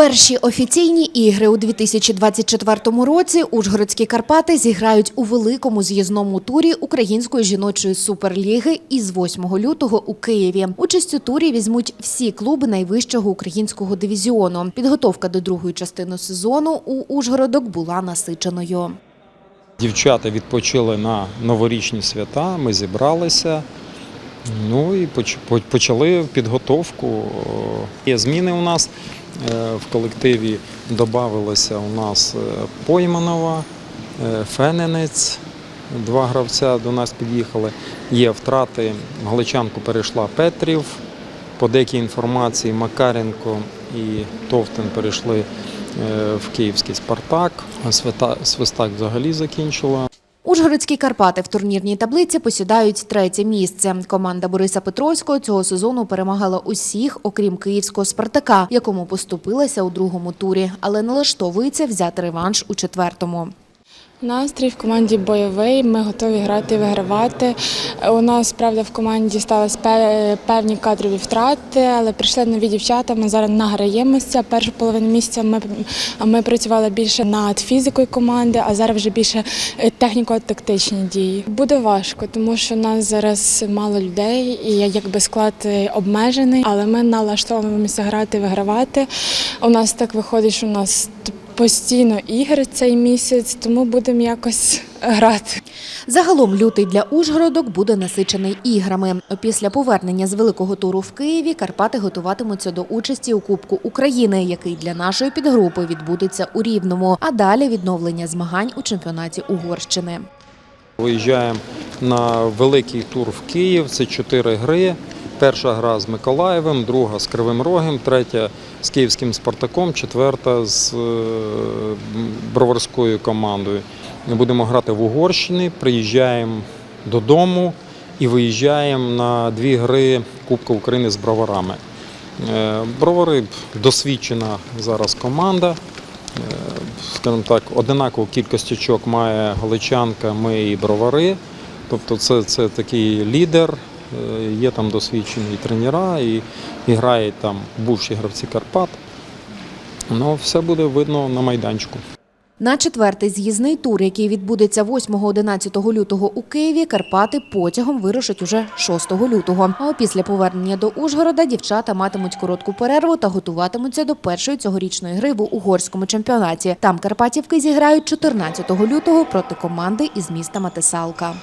Перші офіційні ігри у 2024 році Ужгородські Карпати зіграють у великому з'їзному турі Української жіночої суперліги із 8 лютого у Києві. Участь у турі візьмуть всі клуби найвищого українського дивізіону. Підготовка до другої частини сезону у Ужгородок була насиченою. Дівчата відпочили на новорічні свята, ми зібралися. Ну і почали підготовку. Є зміни у нас. Е, В колективі додавалося у нас е, Пойманова, е, Фененець. Два гравця до нас під'їхали. Є втрати. Галичанку перейшла Петрів. По деякій інформації Макаренко і Товтен перейшли в київський Спартак. Свистак взагалі закінчила. Ужгородські Карпати в турнірній таблиці посідають третє місце. Команда Бориса Петровського цього сезону перемагала усіх, окрім київського Спартака, якому поступилася у другому турі, але налаштовується взяти реванш у четвертому. Настрій в команді бойовий. Ми готові грати і вигравати. У нас правда в команді сталися певні кадрові втрати, але прийшли нові дівчата. Ми зараз награємося. Першу половину місяця ми, ми працювали більше над фізикою команди, а зараз вже більше е, техніко-тактичні дії. Буде важко, тому що у нас зараз мало людей і якби склад е, обмежений, але ми налаштовуємося грати і вигравати. У нас так виходить, що у нас постійно ігри цей місяць, тому будемо якось грати. Загалом лютий для Ужгородок буде насичений іграми. Після повернення з великого туру в Києві Карпати готуватимуться до участі у Кубку України, який для нашої підгрупи відбудеться у Рівному. А далі відновлення змагань у чемпіонаті Угорщини. Виїжджаємо на великий тур в Київ. Це чотири гри. Перша гра з Миколаєвим, друга з Кривим Рогом, третя з київським Спартаком, четверта з е, броварською командою. Ми будемо грати в Угорщині, приїжджаємо додому і виїжджаємо на дві гри Кубка України з броварами. Е, Бровари досвідчена зараз команда. Е, скажімо так, одинакову кількість очок має Галичанка, ми і бровари. Тобто це, це такий лідер, є там досвідчені тренера, і, і грають там бувші гравці Карпат. Ну, все буде видно на майданчику. На четвертий з'їзний тур, який відбудеться 8-11 лютого у Києві, Карпати потягом вирушать уже 6 лютого. А після повернення до Ужгорода дівчата матимуть коротку перерву та готуватимуться до першої цьогорічної гри в угорському чемпіонаті. Там Карпатівки зіграють 14 лютого проти команди із міста Матисалка.